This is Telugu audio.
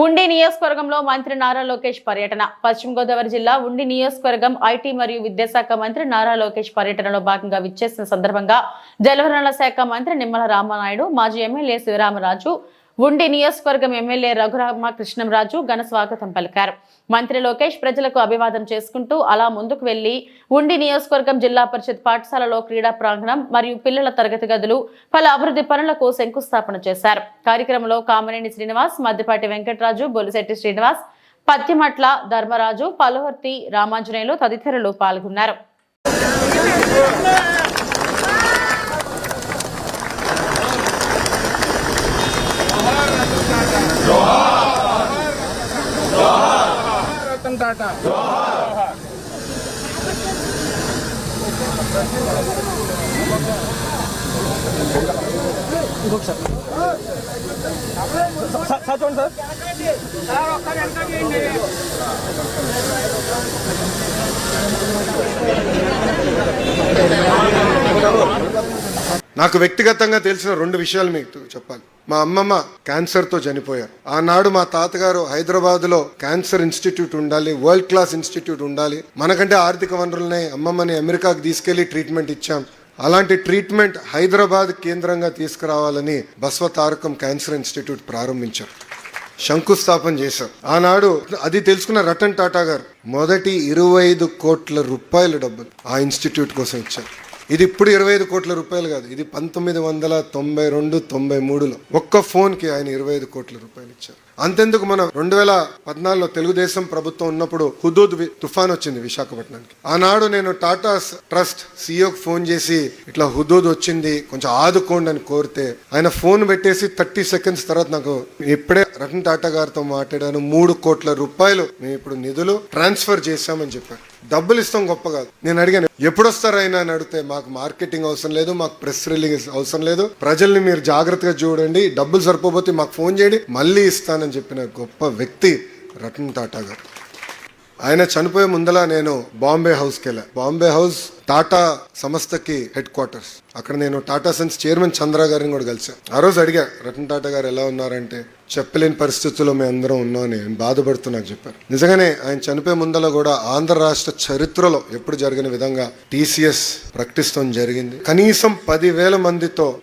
ఉండి నియోజకవర్గంలో మంత్రి నారా లోకేష్ పర్యటన. పశ్చిమ గోదావరి జిల్లా ఉండి నియోజకవర్గం ఐటీ మరియు విద్యాశాఖ మంత్రి నారా లోకేష్ పర్యటనలో భాగంగా విచ్చేసిన సందర్భంగా జలవనరుల శాఖ మంత్రి నిమ్మల రామనాయుడు మాజీ ఎమ్మెల్యే శివరామరాజు ఉండి నియోజకవర్గం ఎమ్మెల్యే రఘురామ కృష్ణంరాజు ఘన స్వాగతం పలికారు. మంత్రి లోకేష్ ప్రజలకు అభివాదం చేసుకుంటూ అలా ముందుకు వెళ్ళి ఉండి నియోజకవర్గం జిల్లా పరిషత్ పాఠశాలలో క్రీడా ప్రాంగణం మరియు పిల్లల తరగతి గదులు పలు అభివృద్ధి పనులకు శంకుస్థాపన చేశారు. కార్యక్రమంలో కామనేని శ్రీనివాస్ మద్దిపాటి వెంకటరాజు బొలిశెట్టి శ్రీనివాస్ పత్తిమట్ల ధర్మరాజు పలువర్తి రామాంజనేయులు తదితరులు పాల్గొన్నారు. రతన్ టాటా సార్? నాకు వ్యక్తిగతంగా తెలిసిన రెండు విషయాలు మీకు చెప్పాలి. మా అమ్మమ్మ క్యాన్సర్తో చనిపోయారు. ఆనాడు మా తాతగారు హైదరాబాద్లో క్యాన్సర్ ఇన్స్టిట్యూట్ ఉండాలి వరల్డ్ క్లాస్ ఇన్స్టిట్యూట్ ఉండాలి. మనకంటే ఆర్థిక వనరులనే అమ్మమ్మని అమెరికాకి తీసుకెళ్ళి ట్రీట్మెంట్ ఇచ్చాం. అలాంటి ట్రీట్మెంట్ హైదరాబాద్ కేంద్రంగా తీసుకురావాలని బస్వ తారకం క్యాన్సర్ ఇన్స్టిట్యూట్ ప్రారంభించారు. శంకుస్థాపన చేశారు. ఆనాడు అది తెలుసుకున్న రతన్ టాటా గారు మొదటి ఇరవై ఐదు కోట్ల రూపాయల డబ్బులు ఆ ఇన్స్టిట్యూట్ కోసం ఇచ్చారు. ఇది ఇప్పుడు ఇరవై ఐదు కోట్ల రూపాయలు కాదు. ఇది పంతొమ్మిది వందల తొంభై రెండు తొంభై మూడులో ఒక్క ఫోన్కి ఆయన ఇరవై ఐదు కోట్ల రూపాయలు ఇచ్చారు. అంతెందుకు మనం రెండు వేల పద్నాలుగులో తెలుగుదేశం ప్రభుత్వం ఉన్నప్పుడు హుదూద్ తుఫాన్ వచ్చింది విశాఖపట్నానికి. ఆనాడు నేను టాటా ట్రస్ట్ సీఈఓకి ఫోన్ చేసి ఇట్లా హుదూద్ వచ్చింది కొంచెం ఆదుకోండి అని కోరితే ఆయన ఫోన్ పెట్టేసి థర్టీ సెకండ్స్ తర్వాత నాకు ఇప్పుడే రతన్ టాటా గారితో మాట్లాడాను మూడు కోట్ల రూపాయలు మేము ఇప్పుడు నిధులు ట్రాన్స్ఫర్ చేశామని చెప్పారు. డబ్బులు ఇస్తాం గొప్ప కాదు. నేను అడిగాను ఎప్పుడు వస్తారైనా అని అడిగితే మాకు మార్కెటింగ్ అవసరం లేదు మాకు ప్రెస్ రిలీజ్ అవసరం లేదు. ప్రజల్ని మీరు జాగ్రత్తగా చూడండి డబ్బులు సరిపోతే మాకు ఫోన్ చేయండి మళ్ళీ ఇస్తానని చెప్పిన గొప్ప వ్యక్తి రతన్ టాటా గారు. ఆయన చనిపోయే ముందల నేను బాంబే హౌస్కి వెళ్ళా. బాంబే హౌస్ టాటా సంస్థకి హెడ్ క్వార్టర్స్. అక్కడ నేను టాటా సన్స్ చైర్మన్ చంద్ర గారిని కూడా కలిసాను ఆ రోజు అడిగా రతన్ టాటా గారు ఎలా ఉన్నారంటే చెప్పలేని పరిస్థితుల్లో మేము అందరం ఉన్నామని ఆయన బాధపడుతున్నా చెప్పారు. నిజంగానే ఆయన చనిపోయే ముందల కూడా ఆంధ్ర రాష్ట్ర చరిత్రలో ఎప్పుడు జరిగిన విధంగా టీసీఎస్ ప్రకటిస్తాం జరిగింది. కనీసం పదివేల మందితో